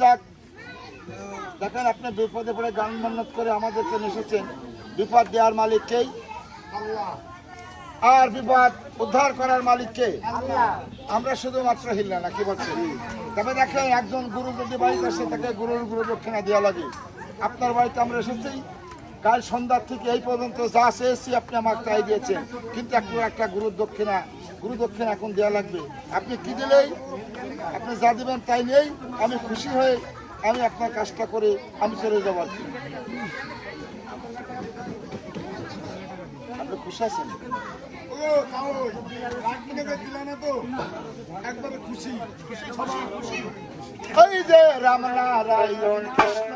যাক, দেখেন আপনি বিপদে পড়ে গান মান্নত করে আমাদেরকে এসেছেন। বিপদ দেওয়ার মালিককেই আর বিপদ উদ্ধার করার মালিককে আমরা শুধুমাত্র হিল্লা, না কি বলছেন? তবে দেখেন, একজন গুরু যদি বাড়িতে আসে, তাকে গুরুর গুরু দক্ষিণা দেওয়া লাগে। আপনার বাড়িতে আমরা এসেছি। কাল সন্ধ্যার থেকে এই পর্যন্ত যা চেয়েছি, আপনি আমাকে তাই দিয়েছেন। কিন্তু একটু একটা গুরুর দক্ষিণা গুরু দক্ষিণা এখন দেওয়া লাগবে। আপনি কি দিলেই? আপনি যা দিবেন তাই নেই। আমি খুশি হয়ে আমি আপনার কাজটা করে আমি চলে যাব আর কি। আপনি খুশি আছেন? ওই যে রাম নারায়ণ কৃষ্ণ।